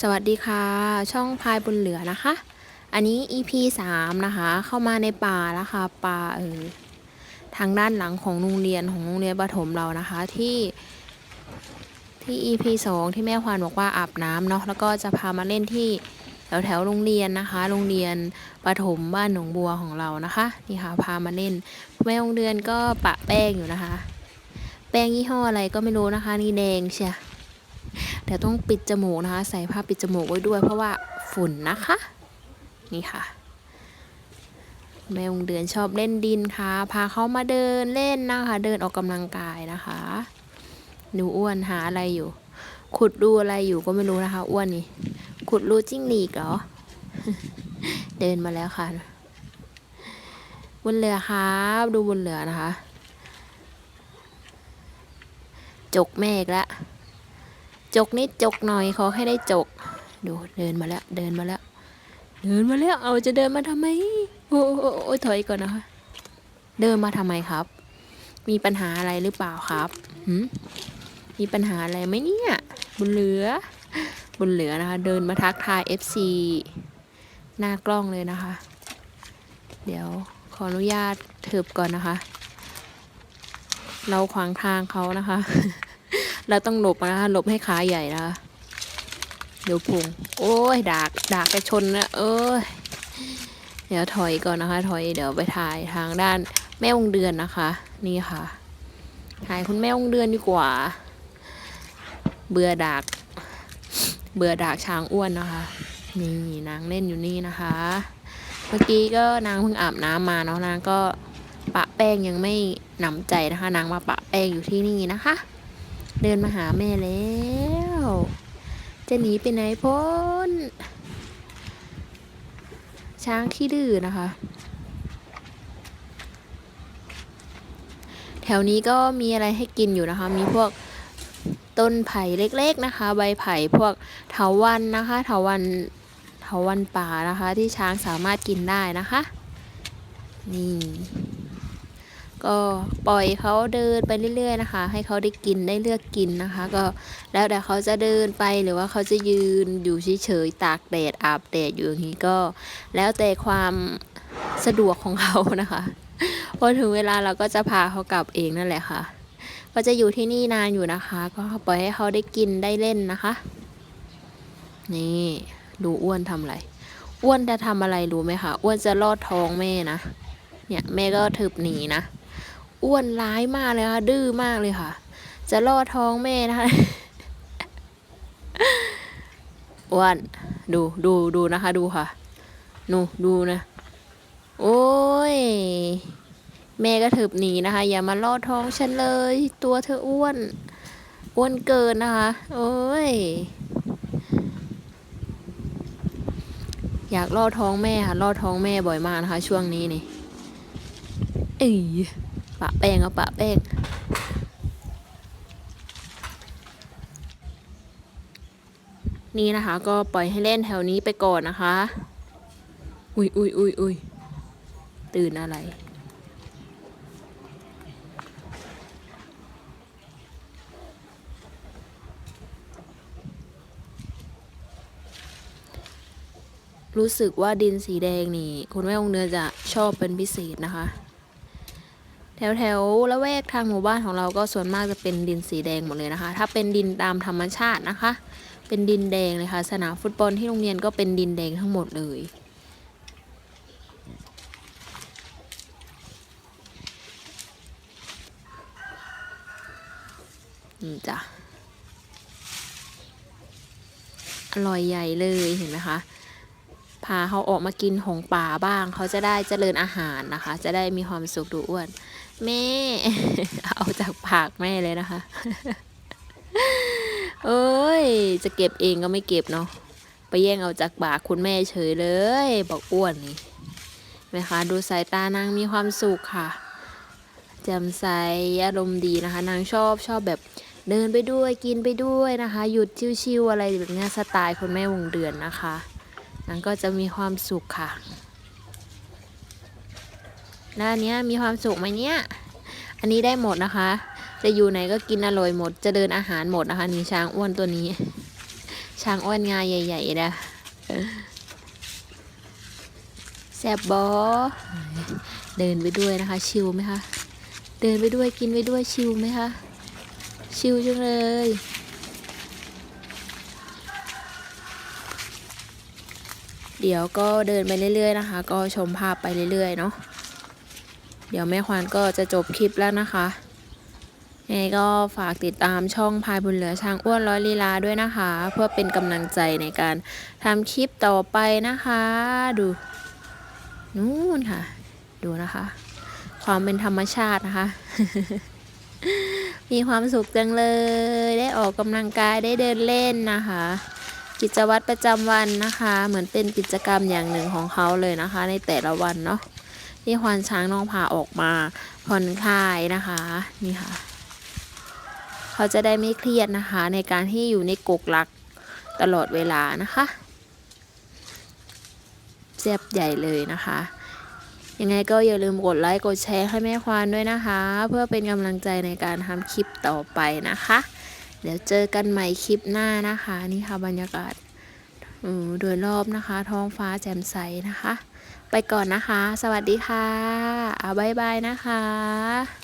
สวัสดีค่ะ ช่องพายบนเหลือนะคะ อันนี้ EP 3 นะคะ เข้ามาในป่าแล้วค่ะป่าเออทางด้านหลังของโรงเรียนของโรงเรียนประถมเรานะคะที่ที่ EP 2 ที่แม่ควานบอกว่าอาบน้ำเนาะแล้วก็จะพามาเล่นที่แถวแถวโรงเรียนนะคะ โรงเรียนประถมบ้านหนองบัวของเรานะคะนี่ค่ะพามาเล่นแม่โรงเรียนก็ปะแป้งอยู่นะคะ แป้งยี่ห้ออะไรก็ไม่รู้นะคะ นี่แดงเชีย เดี๋ยวต้องปิดจมูกนะคะ ใส่ผ้าปิดจมูกไว้ด้วย เพราะว่าฝุ่นนะคะ นี่ค่ะ แม่วงเดือนชอบเล่นดินค่ะ พาเขามาเดินเล่นนะคะ เดินออกกำลังกายนะคะดูอ้วนหาอะไรอยู่ ขุดดูอะไรอยู่ก็ไม่รู้นะคะ อ้วนนี่ขุดรูจิ้งหรีดเหรอ เดินมาแล้วค่ะบนเรือครับดูบนเรือนะคะ จกเมฆแล้ว จกนิดจกหน่อยขอให้ได้จก ดูเดินมาแล้วเดินมาแล้ว เดินมาแล้วเอาจะเดินมาทำไม โอ้โอ้ถอยก่อนนะคะเดินมาทำไมครับ มีปัญหาอะไรหรือเปล่าครับหืมมีปัญหาอะไรไหมเนี่ย บุญเหลือ บุญเหลือนะคะ เดินมาทักทาย FC หน้ากล้องเลยนะคะ เดี๋ยวขออนุญาตเถิบก่อนนะคะ เราขวางทางเขานะคะ เราต้องหลบนะคะหลบให้ขาใหญ่นะเดี๋ยวพุงโอ้ยดากดากไปชนนะเอ้ยเดี๋ยวถอยก่อนนะคะ ถอยเดี๋ยวไปถ่ายทางด้านแม่วงเดือนนะคะ นี่ค่ะ ถ่ายคุณแม่วงเดือนดีกว่า เบื่อดาก เบื่อดากช้างอ้วนนะคะ นี่นางเล่นอยู่นี่นะคะ เมื่อกี้ก็นางเพิ่งอาบน้ำมาเนาะนางก็ปะแป้งยังไม่หนำใจนะคะ นางมาปะแป้งอยู่ที่นี่นะคะ เดินมาหาแม่แล้ว จะหนีไปไหนพ้น ช้างขี้ดื้อนะคะ แถวนี้ก็มีอะไรให้กินอยู่นะคะ มีพวกต้นไผ่เล็ก ๆนะคะ ใบไผ่พวกเถาวันนะคะเถาวันเถาวันป่านะคะ ที่ช้างสามารถกินได้นะคะ นี่ ก็ปล่อยเขาเดินไปเรื่อย ๆ นะคะ ให้เขาได้กินได้เลือกกินนะคะ ก็แล้วแต่เขาจะเดินไปหรือว่าเขาจะยืนอยู่เฉยๆตากแดดอาบแดดอยู่อย่างนี้ก็ แล้วแต่ความสะดวกของเขานะคะพอถึงเวลาเราก็จะพาเขากลับเองนั่นแหละค่ะ ก็จะอยู่ที่นี่นานอยู่นะคะ ก็ปล่อยให้เขาได้กินได้เล่นนะคะ นี่ดูอ้วนทำอะไรอ้วนจะทำอะไรรู้ไหมคะอ้วนจะลอดท้องแม่นะเนี่ยแม่ก็ถึบหนีนะ อ้วนร้ายมากเลยค่ะ ดื้อมากเลยค่ะ จะล่อท้องแม่นะคะอ้วนดูดูดูนะคะ ดูค่ะนูดูนะ โอ้ย แม่ก็ถึบหนีนะคะ อย่ามาล่อท้องฉันเลย ตัวเธออ้วน อ้วนเกินนะคะ โอ้ย อยากล่อท้องแม่ค่ะล่อท้องแม่บ่อยมากนะคะ ช่วงนี้นี่เอ้ย ปะแป้งเอาปะแป้งนี่นะคะ ก็ปล่อยให้เล่นแถวนี้ไปก่อนนะคะ อุ้ยอุ้ยอุ้ยอุ้ยตื่นอะไร รู้สึกว่าดินสีแดงนี่ คุณแม่องเนือจะชอบเป็นพิเศษนะคะ แถวแถวๆละแวกทางหมู่บ้านของเราก็ส่วนมากจะเป็นดินสีแดงหมดเลยนะคะ ถ้าเป็นดินตามธรรมชาตินะคะ เป็นดินแดงเลยค่ะ สนามฟุตบอลที่โรงเรียนก็เป็นดินแดงทั้งหมดเลยนี่จ้ะอร่อยใหญ่เลยเห็นไหมคะพาเขาออกมากินของป่าบ้าง เขาจะได้เจริญอาหารนะคะ จะได้มีความสุขดูอ้วน แม่ เอาจากปากแม่เลยนะคะ เอ้ย จะเก็บเองก็ไม่เก็บเนาะ ไปแย่งเอาจากปากคุณแม่เฉยเลย บอกอ้วนนี่ไหมคะ ดูสายตานางมีความสุขค่ะแจ่มใสอารมณ์ดีนะคะ นางชอบชอบแบบเดินไปด้วยกินไปด้วยนะคะ หยุดชิวๆอะไรแบบนี้สไตล์คุณแม่วงเดือนนะคะนางก็จะมีความสุขค่ะ แล้วอันเนี้ยมีความสุขไหมเนี่ย อันนี้ได้หมดนะคะ จะอยู่ไหนก็กินอร่อยหมด จะเดินอาหารหมดนะคะนี่ช้างอ้วนตัวนี้ ช้างอ้วนงาใหญ่ๆนะแซบบอเดินไปด้วยนะคะ ชิลไหมคะ เดินไปด้วยกินไปด้วยชิลไหมคะ ชิลจังเลยเดี๋ยวก็เดินไปเรื่อยๆนะคะ ก็ชมภาพไปเรื่อยๆเนาะ เดี๋ยวแม่ควานก็จะจบคลิปแล้วนะคะยังไงก็ฝากติดตามช่องพายบุญเหลือช้างอ้วนร้อยลีลาด้วยนะคะ เพื่อเป็นกำลังใจในการทำคลิปต่อไปนะคะ ดูนู่นค่ะ ดูนะคะ ความเป็นธรรมชาตินะคะ มีความสุขจังเลย ได้ออกกำลังกายได้เดินเล่นนะคะ กิจวัตรประจำวันนะคะ เหมือนเป็นกิจกรรมอย่างหนึ่งของเขาเลยนะคะ ในแต่ละวันเนาะ ที่ควานช้างน้องพาออกมาผ่อนคลายนะคะ นี่ค่ะ เขาจะได้ไม่เครียดนะคะ ในการที่อยู่ในกกหลักตลอดเวลานะคะเจ็บใหญ่เลยนะคะ ยังไงก็อย่าลืมกดไลค์กดแชร์ให้แม่ควานด้วยนะคะ เพื่อเป็นกำลังใจในการทำคลิปต่อไปนะคะ เดี๋ยวเจอกันใหม่คลิปหน้านะคะ นี่ค่ะบรรยากาศโดยรอบนะคะ ท้องฟ้าแจ่มใสนะคะ ไปก่อนนะคะ สวัสดีค่ะอาบายบายนะคะ